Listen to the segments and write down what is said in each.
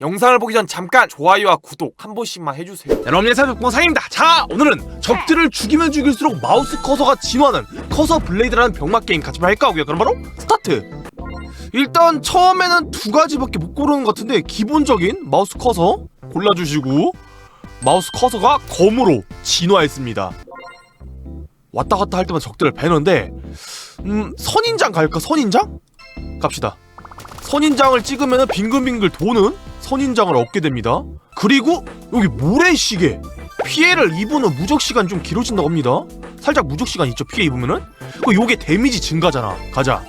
영상을 보기 전 잠깐 좋아요와 구독 한 번씩만 해주세요. 여러분 안녕하세요 복봉상입니다. 자 오늘은 적들을 죽이면 죽일수록 마우스 커서가 진화하는 커서 블레이드라는 병맛 게임 같이 할까 하고요. 그럼 바로 스타트! 일단 처음에는 두 가지밖에 못 고르는 것 같은데 기본적인 마우스 커서 골라주시고 마우스 커서가 검으로 진화했습니다. 왔다 갔다 할 때만 적들을 베는데 음 선인장 갈까? 선인장? 갑시다. 선인장을 찍으면 빙글빙글 도는 선인장을 얻게 됩니다. 그리고 여기 모래시계 피해를 입으면 무적 시간이 좀 길어진다고 합니다. 살짝 무적 시간 있죠 피해 입으면은. 그 요게 데미지 증가잖아. 가자.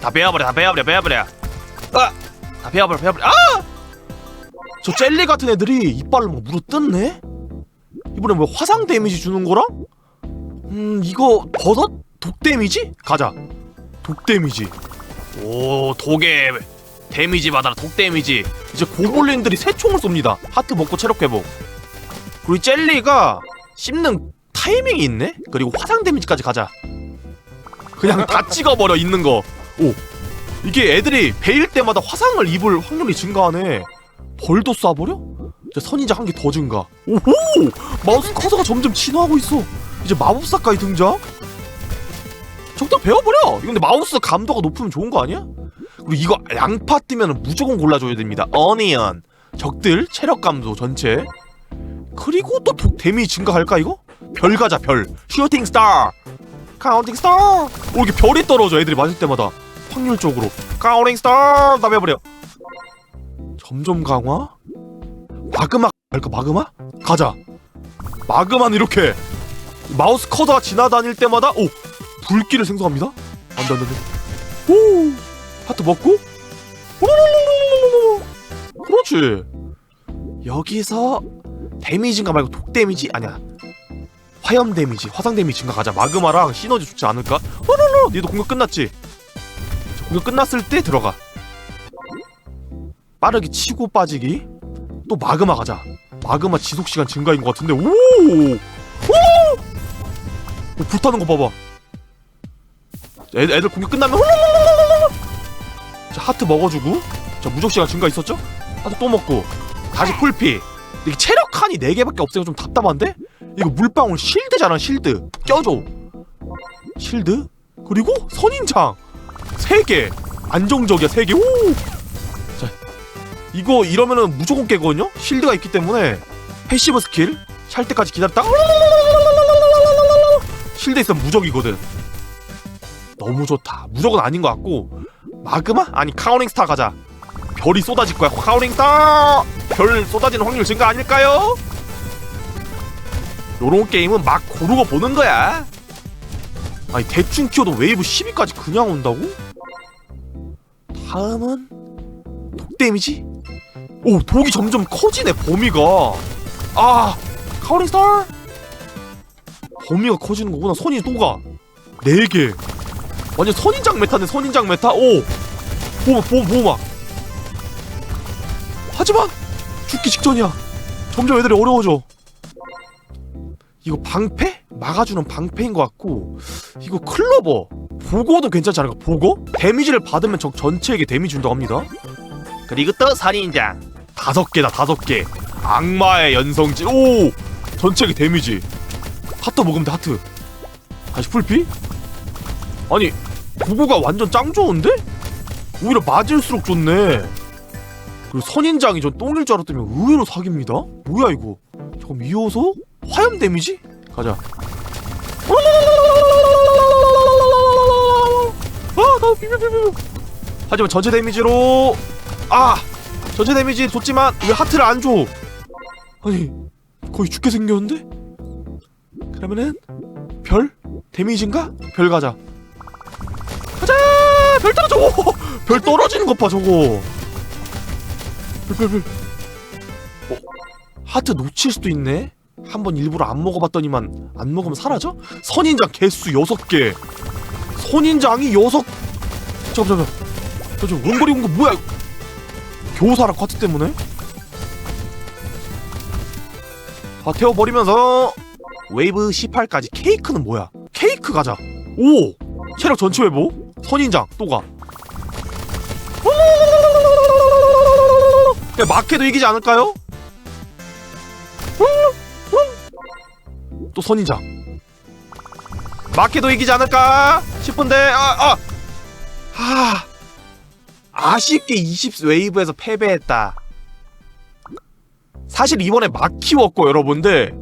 다 베어버려 다 베어버려 베어버려. 아! 다 베어버려 베어버려. 아! 저 젤리 같은 애들이 이빨을 막 물어 뜯네. 이번에 뭐 화상 데미지 주는 거랑? 음 이거 버섯 독 데미지? 가자. 독 데미지. 오 독에 데미지 받아라 독 데미지. 이제 고블린들이 새 총을 쏩니다. 하트 먹고 체력 회복. 그리고 이 젤리가 씹는 타이밍이 있네? 그리고 화상 데미지까지 가자. 그냥 다 찍어버려 있는 거오 이게 애들이 베일 때마다 화상을 입을 확률이 증가하네. 벌도 쏴버려? 이제 선인장 한개 더 증가. 오호! 마우스 커서가 점점 진화하고 있어. 이제 마법사까지 등장 적당 배워버려. 이거 근데 마우스 감도가 높으면 좋은 거 아니야? 그리고 이거 양파 뜨면 무조건 골라줘야 됩니다. 어니언 적들 체력 감도 전체. 그리고 또 독 데미지 증가할까 이거? 별 가자 별. 슈팅 스타. 카운팅 스타. 오 이게 별이 떨어져 애들이 맞을 때마다 확률적으로. 카운팅 스타 다 배워버려. 점점 강화. 마그마 갈까 마그마? 가자. 마그마는 이렇게 마우스 커다 지나다닐 때마다 오 불길을 생성합니다. 안돼 안돼. 오 하트 먹고. 그렇지. 여기서 데미지 인가 말고 독 데미지 아니야. 화염 데미지, 화상 데미지인가 가자. 마그마랑 시너지 좋지 않을까? 오로로. 니도 공격 끝났지? 자, 공격 끝났을 때 들어가. 빠르게 치고 빠지기. 또 마그마 가자. 마그마 지속 시간 증가인 것 같은데. 오! 오! 오 불타는 거 봐봐. 애, 애들 공격 끝나면 홀로로로로로로. 자 하트 먹어주고. 자 무적 시간 증가 있었죠? 하트 또 먹고. 다시 풀피. 이게 체력 칸이 4개밖에 없으니까 좀 답답한데? 이거 물방울 실드잖아 실드. 껴줘. 실드? 그리고 선인장. 3개. 안정적이야 3개. 오! 자 이거 이러면은 무조건 깨거든요? 실드가 있기 때문에. 패시브 스킬. 찰 때까지 기다렸다. 실드 있으면 무적이거든 너무 좋다. 무조건 아닌 것 같고 마그마? 아니 카우링 스타 가자. 별이 쏟아질 거야. 카우링 스타. 별 쏟아지는 확률 증가 아닐까요? 요런 게임은 막 고르고 보는 거야. 아니 대충 키워도 웨이브 12까지 그냥 온다고? 다음은 독 데미지? 오 독이 점점 커지네 범위가. 아 카우링 스타. 범위가 커지는 거구나. 손이 또 가. 4개. 완전 선인장 메타네 선인장 메타. 오! 보마 보마 보마 하지만 죽기 직전이야. 점점 애들이 어려워져. 이거 방패? 막아주는 방패인 것 같고 이거 클로버. 보고도 괜찮지 않을까? 보고? 데미지를 받으면 적 전체에게 데미지 준다고 합니다. 그리고 또 선인장. 다섯 개다 다섯 개. 악마의 연성질 오! 전체에게 데미지. 하트 먹으면 돼 하트. 다시 풀피? 아니 보고가 완전 짱 좋은데? 오히려 맞을수록 좋네 그리고 선인장이 전 똥일 줄 알았더니 의외로 사기입니다 뭐야 이거 잠깐 이어서 화염 데미지? 가자 아나 비벼비벼 하지만 전체 데미지로 아 전체 데미지 줬지만 왜 하트를 안 줘? 아니 거의 죽게 생겼는데? 그러면은 별? 데미지인가? 별 가자! 별 떨어져! 오! 별 떨어지는 것 봐, 저거. 별, 별, 별. 어? 하트 놓칠 수도 있네? 한 번 일부러 안 먹어봤더니만 안 먹으면 사라져? 선인장 개수 6개. 선인장이 6... 잠깐, 잠깐. 저, 저, 원거리 공격 뭐야? 교사라 커트 때문에? 다 태워버리면서 웨이브 18까지 케이크는 뭐야? 케이크 가자. 오! 체력 전체 회복? 선인장 또가 막해도 이기지 않을까요? 또 선인장 막해도 이기지 않을까 싶은데 아아 아. 아. 아쉽게 20 웨이브에서 패배했다 사실 이번에 막 키웠고 여러분들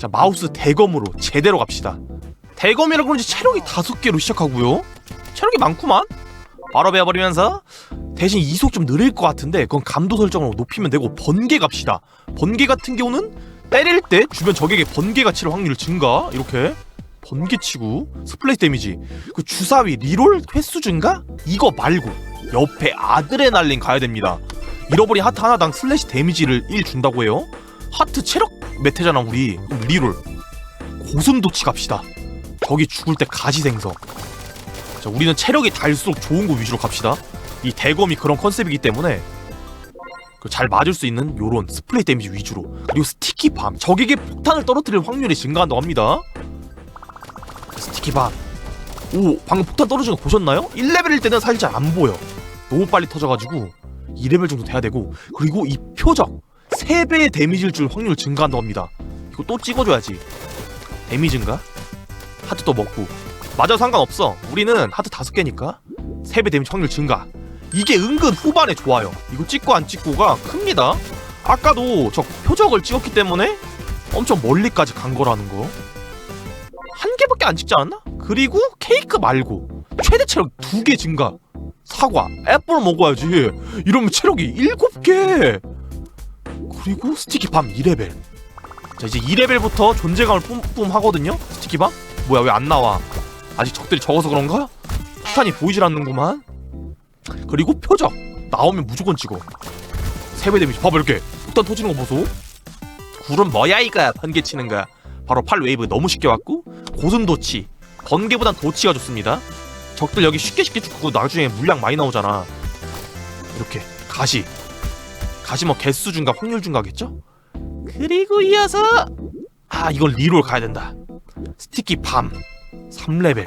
자 마우스 대검으로 제대로 갑시다 대검이라 그런지 체력이 다섯 개로 시작하고요. 체력이 많구만. 바로 배워버리면서 대신 이속 좀 느릴 것 같은데 그건 감도 설정으로 높이면 되고 번개 갑시다. 번개 같은 경우는 때릴 때 주변 적에게 번개가 칠 확률 증가. 이렇게 번개 치고 스플레이 데미지. 그 주사위 리롤 횟수 증가? 이거 말고 옆에 아드레날린 가야 됩니다. 잃어버린 하트 하나당 슬래시 데미지를 1 준다고 해요. 하트 체력 몇 회잖아 우리. 그럼 리롤. 고슴도치 갑시다 저기 죽을 때 가시생성 자 우리는 체력이 달수록 좋은 거 위주로 갑시다. 이 대검이 그런 컨셉이기 때문에 그잘 맞을 수 있는 요런 스플레이 데미지 위주로 그리고 스티키 밤. 적에게 폭탄을 떨어뜨릴 확률이 증가한다고 합니다. 스티키 밤 오 방금 폭탄 떨어지는 거 보셨나요? 1레벨일 때는 사실 잘 안 보여. 너무 빨리 터져가지고 2레벨 정도 돼야 되고 그리고 이 표적. 3배의 데미지를 줄 확률 증가한다고 합니다. 이거 또 찍어줘야지. 데미지 증가 하트 또 먹고 맞아 상관없어 우리는 하트 5개니까 3배 데미지 확률 증가 이게 은근 후반에 좋아요. 이거 찍고 안 찍고가 큽니다. 아까도 저 표적을 찍었기 때문에 엄청 멀리까지 간 거라는 거. 한 개밖에 안 찍지 않았나? 그리고 케이크 말고 최대 체력 두 개 증가. 사과, 애플 먹어야지. 이러면 체력이 일곱 개. 그리고 스티키 밤 2레벨. 자 이제 2레벨부터 존재감을 뿜뿜 하거든요. 스티키 밤? 뭐야 왜 안 나와? 아직 적들이 적어서 그런가? 폭탄이 보이질 않는구만. 그리고 표적. 나오면 무조건 찍어. 세배 데미지. 봐봐 이렇게. 폭탄 터지는 거 보소. 굴은 뭐야 이거? 번개 치는 거 바로 팔 웨이브 너무 쉽게 왔고 고슴 도치. 번개보단 도치가 좋습니다. 적들 여기 쉽게 쉽게 죽고 나중에 물량 많이 나오잖아. 이렇게. 가시. 가시 뭐 개수 증가 확률 증가겠죠? 그리고 이어서 아 이건 리롤 가야 된다 스티키 밤 3레벨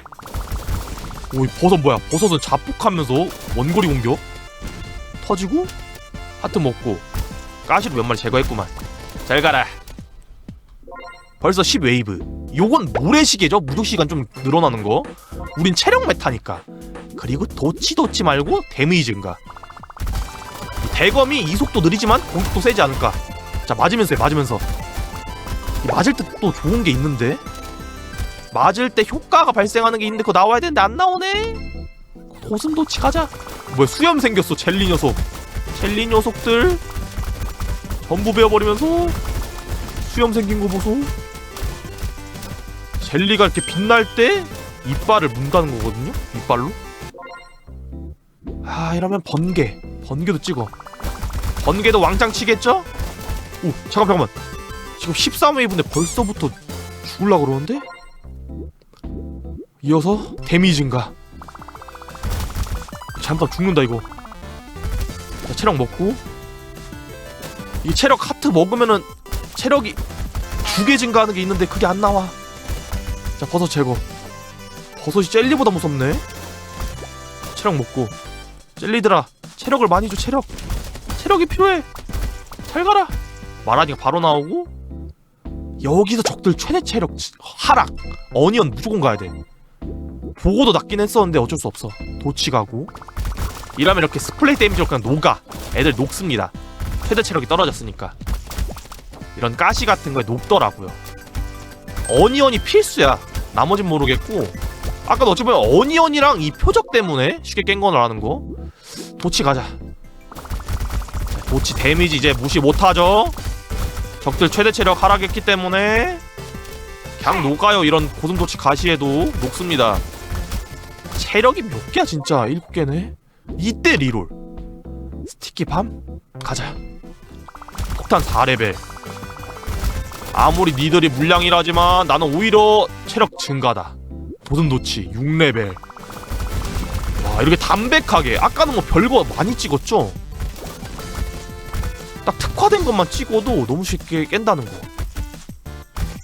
오, 이 버섯 뭐야? 버섯은 자폭하면서 원거리 공격 터지고 하트 먹고 가시로 몇 마리 제거했구만. 잘 가라. 벌써 10 웨이브. 요건 모래시계죠? 무적 시간 좀 늘어나는 거. 우린 체력 메타니까. 그리고 도치 도치 말고 데미지 증가. 대검이 이속도 느리지만 공격도 세지 않을까. 자 맞으면서 해 맞으면서. 이 맞을 때 또 좋은 게 있는데. 맞을 때 효과가 발생하는 게 있는데 그거 나와야 되는데 안 나오네. 고슴도치 가자. 뭐야 수염 생겼어 젤리 녀석. 젤리 녀석들 전부 베어버리면서 수염 생긴 거 보소. 젤리가 이렇게 빛날 때 이빨을 문다는 거거든요. 이빨로. 아 이러면 번개. 번개도 찍어. 번개도 왕창 치겠죠? 오 잠깐 잠깐만. 지금 13웨이브인데 벌써부터 죽을라 그러는데? 이어서 데미지 증가. 잠깐 죽는다 이거. 자, 체력 먹고. 이 체력 하트 먹으면은 체력이 두 개 증가하는 게 있는데 그게 안 나와. 자 버섯 제거. 버섯이 젤리보다 무섭네. 체력 먹고. 젤리들아 체력을 많이 줘 체력. 체력이 필요해. 잘 가라. 마라니가 바로 나오고. 여기서 적들 최대 체력 하락. 어니언 무조건 가야 돼 보고도 낮긴 했었는데 어쩔 수 없어. 도치 가고. 이러면 이렇게 스플레이 데미지로 그냥 녹아. 애들 녹습니다. 최대 체력이 떨어졌으니까. 이런 가시 같은 거에 녹더라고요. 어니언이 필수야. 나머진 모르겠고. 아까도 어찌 보면 어니언이랑 이 표적 때문에 쉽게 깬 거라는 거. 도치 가자. 자, 도치 데미지 이제 무시 못하죠. 적들 최대 체력 하락했기 때문에. 그냥 녹아요. 이런 고슴도치 가시에도 녹습니다 체력이 몇 개야 진짜? 일곱 개네? 이때 리롤. 스티키 밤? 가자. 폭탄 4레벨. 아무리 니들이 물량이라지만 나는 오히려 체력 증가다. 고슴도치 6레벨. 와 이렇게 담백하게. 아까는 뭐 별거 많이 찍었죠? 딱 특화된 것만 찍어도 너무 쉽게 깬다는 거.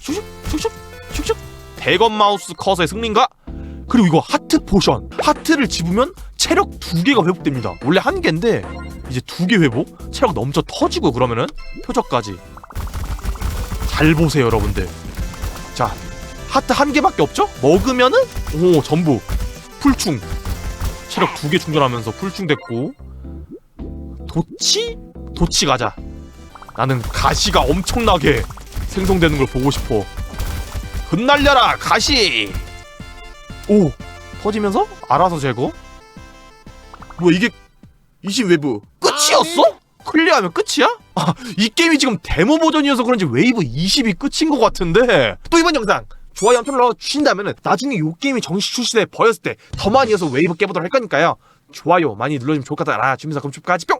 슉슉 슉슉 슉슉. 대검 마우스 컷의 승리인가? 그리고 이거 하트 포션 하트를 집으면 체력 두 개가 회복됩니다. 원래 한 개인데 이제 두 개 회복. 체력 넘쳐 터지고 그러면은 표적까지. 잘 보세요, 여러분들. 자, 하트 한 개밖에 없죠? 먹으면은 오 전부 풀충. 체력 두 개 충전하면서 풀충 됐고. 도치? 도치 가자. 나는 가시가 엄청나게 생성되는 걸 보고 싶어. 흩날려라 가시. 오 터지면서 알아서 제거. 뭐야 이게 20 외부 끝이었어? 클리어하면 끝이야? 아, 이 게임이 지금 데모 버전이어서 그런지 웨이브 20이 끝인 것 같은데 또 이번 영상 좋아요 한표 눌러 주신다면 나중에 이 게임이 정식 출시돼 버렸을 때 더 많이 해서 웨이브 깨보도록 할 거니까요 좋아요 많이 눌러주면 좋을 것 같다 아 주면서 그럼 끝까지 뿅